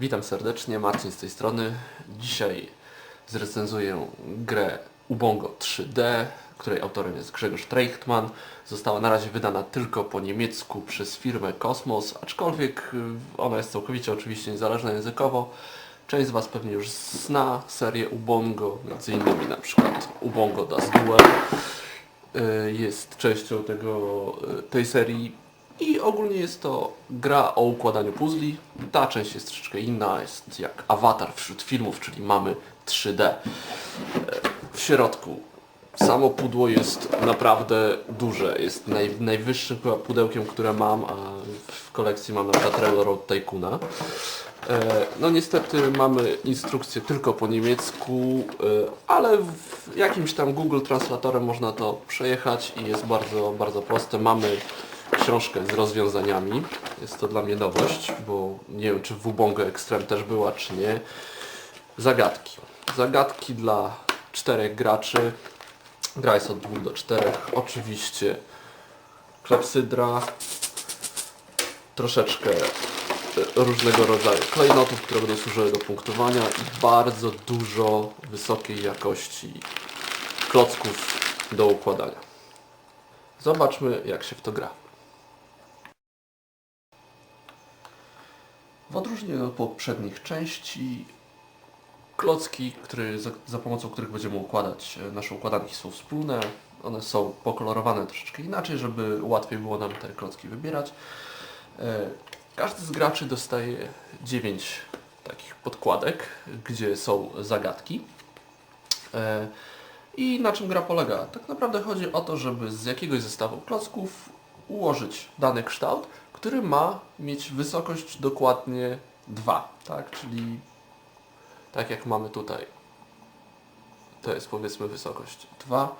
Witam serdecznie, Marcin z tej strony. Dzisiaj zrecenzuję grę Ubongo 3D, której autorem jest Grzegorz Treichtman. Została na razie wydana tylko po niemiecku przez firmę Cosmos, aczkolwiek y, ona jest całkowicie oczywiście niezależna językowo. Część z Was pewnie już zna serię Ubongo, między innymi na przykład Ubongo Das Duel y, jest częścią tego, y, tej serii i ogólnie jest to gra o układaniu puzli. Ta część jest troszeczkę inna, jest jak awatar wśród filmów, czyli mamy 3D. E, W środku samo pudło jest naprawdę duże. Jest naj, najwyższym pudełkiem, które mam, a w kolekcji mam na przykład Railroad Tycoona. E, No niestety mamy instrukcję tylko po niemiecku, e, ale jakimś tam Google Translatorem można to przejechać i jest bardzo, bardzo proste. Mamy książkę z rozwiązaniami. Jest to dla mnie nowość, bo nie wiem czy w Ubongo Extreme też była, czy nie. Zagadki. Zagadki dla czterech graczy. Gra jest od 2 do 4. Oczywiście klepsydra, troszeczkę e, różnego rodzaju klejnotów, które będą służyły do punktowania i bardzo dużo wysokiej jakości klocków do układania. Zobaczmy jak się w to gra. W odróżnieniu od poprzednich części klocki, które, za, za pomocą których będziemy układać e, nasze układanki są wspólne. One są pokolorowane troszeczkę inaczej, żeby łatwiej było nam te klocki wybierać. E, Każdy z graczy dostaje 9 takich podkładek, gdzie są zagadki. E, I na czym gra polega? Tak naprawdę chodzi o to, żeby z jakiegoś zestawu klocków ułożyć dany kształt, który ma mieć wysokość dokładnie 2, tak? Czyli tak jak mamy tutaj. To jest powiedzmy wysokość 2.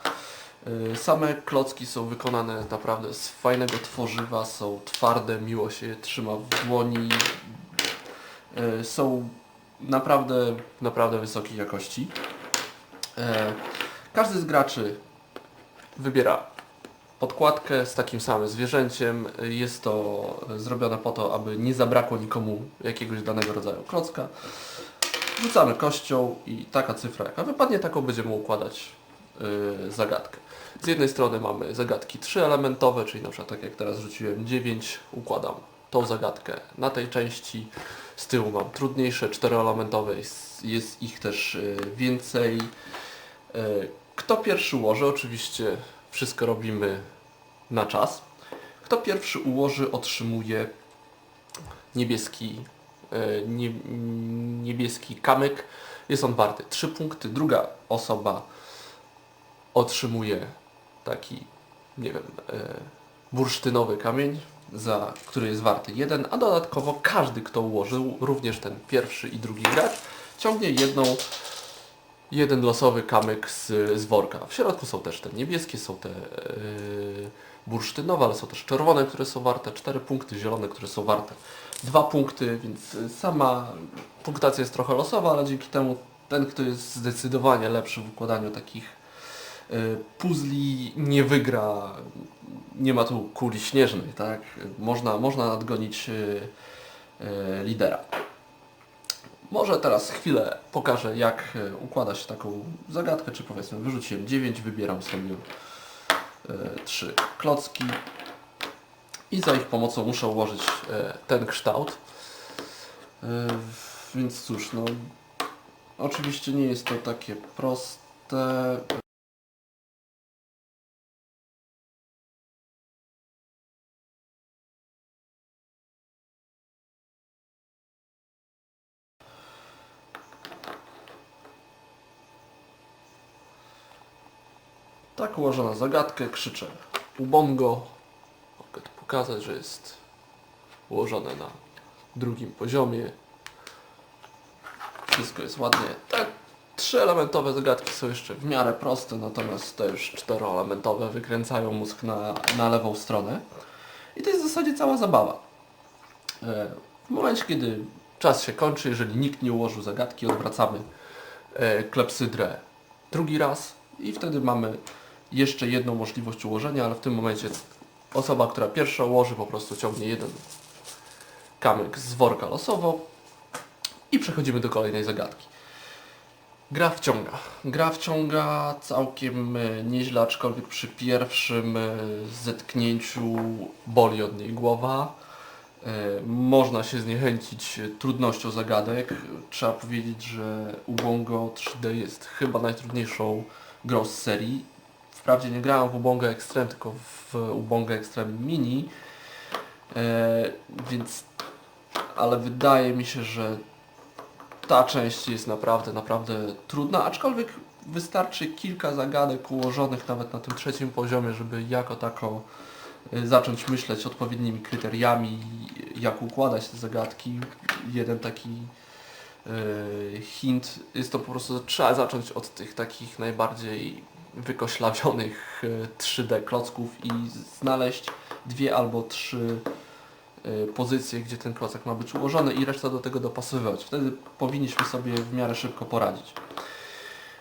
Yy, Same klocki są wykonane naprawdę z fajnego tworzywa, są twarde, miło się je trzyma w dłoni. Yy, Są naprawdę, naprawdę wysokiej jakości. Yy, Każdy z graczy wybiera podkładkę z takim samym zwierzęciem. Jest to zrobione po to, aby nie zabrakło nikomu jakiegoś danego rodzaju klocka. Rzucamy kością i taka cyfra jaka wypadnie, taką będziemy układać yy, zagadkę. Z jednej strony mamy zagadki trzyelementowe, czyli na przykład tak jak teraz rzuciłem 9, układam tą zagadkę na tej części. Z tyłu mam trudniejsze czteroelementowe, jest, jest ich też yy, więcej. Yy, Kto pierwszy ułoży, oczywiście wszystko robimy na czas. Kto pierwszy ułoży, otrzymuje niebieski, e, nie, niebieski kamyk. Jest on warty 3 punkty. Druga osoba otrzymuje taki, nie wiem, e, bursztynowy kamień, za, który jest warty 1, a dodatkowo każdy, kto ułożył, również ten pierwszy i drugi gracz, ciągnie jedną jeden losowy kamyk z, z worka. W środku są też te niebieskie, są te yy, bursztynowe, ale są też czerwone, które są warte 4 punkty, zielone, które są warte 2 punkty, więc y, sama punktacja jest trochę losowa, ale dzięki temu ten, kto jest zdecydowanie lepszy w układaniu takich y, puzli nie wygra. Nie ma tu kuli śnieżnej, tak? Można, można nadgonić y, y, lidera. Może teraz chwilę pokażę, jak e, układa się taką zagadkę, czy powiedzmy wyrzuciłem 9, wybieram sobie e, 3 klocki i za ich pomocą muszę ułożyć e, ten kształt. Więc cóż, no oczywiście nie jest to takie proste. Tak ułożona zagadkę, krzyczę Ubongo. Mogę tu pokazać, że jest ułożone na drugim poziomie. Wszystko jest ładnie. Te trzyelementowe zagadki są jeszcze w miarę proste, natomiast te już czteroelementowe wykręcają mózg na, na lewą stronę. I to jest w zasadzie cała zabawa. E, W momencie, kiedy czas się kończy, jeżeli nikt nie ułożył zagadki, odwracamy e, klepsydrę drugi raz i wtedy mamy jeszcze jedną możliwość ułożenia, ale w tym momencie osoba, która pierwsza ułoży po prostu ciągnie jeden kamyk z worka losowo. I przechodzimy do kolejnej zagadki. Gra wciąga. Gra wciąga całkiem e, nieźle, aczkolwiek przy pierwszym e, zetknięciu boli od niej głowa. E, Można się zniechęcić trudnością zagadek. Trzeba powiedzieć, że Ubongo 3D jest chyba najtrudniejszą grą z serii. Wprawdzie nie grałem w Ubongo Extreme, tylko w Ubongo Extreme Mini. E, więc, ale wydaje mi się, że ta część jest naprawdę, naprawdę trudna, aczkolwiek wystarczy kilka zagadek ułożonych nawet na tym trzecim poziomie, żeby jako tako y, zacząć myśleć odpowiednimi kryteriami, jak układać te zagadki. Jeden taki y, hint jest to po prostu, trzeba zacząć od tych takich najbardziej wykoślawionych y, 3D klocków i znaleźć dwie albo trzy y, pozycje, gdzie ten klocek ma być ułożony i resztę do tego dopasowywać. Wtedy powinniśmy sobie w miarę szybko poradzić.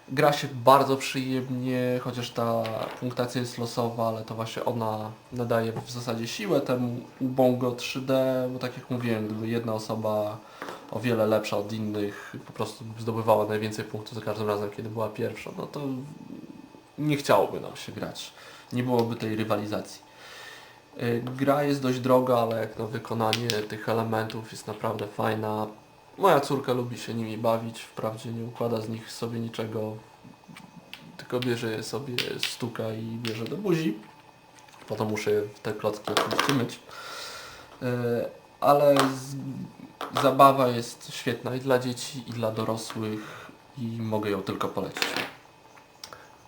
Gra się bardzo przyjemnie, chociaż ta punktacja jest losowa, ale to właśnie ona nadaje w zasadzie siłę temu Ubongo 3D, bo tak jak mówiłem, gdyby jedna osoba o wiele lepsza od innych po prostu zdobywała najwięcej punktów za każdym razem, kiedy była pierwsza, no to nie chciałoby nam się grać. Nie byłoby tej rywalizacji. Y, Gra jest dość droga, ale jak na wykonanie tych elementów jest naprawdę fajna. Moja córka lubi się nimi bawić, wprawdzie nie układa z nich sobie niczego, tylko bierze je sobie, stuka i bierze do buzi. Potem muszę te klocki oczywiście myć. Y, Ale zabawa jest świetna i dla dzieci, i dla dorosłych i mogę ją tylko polecić.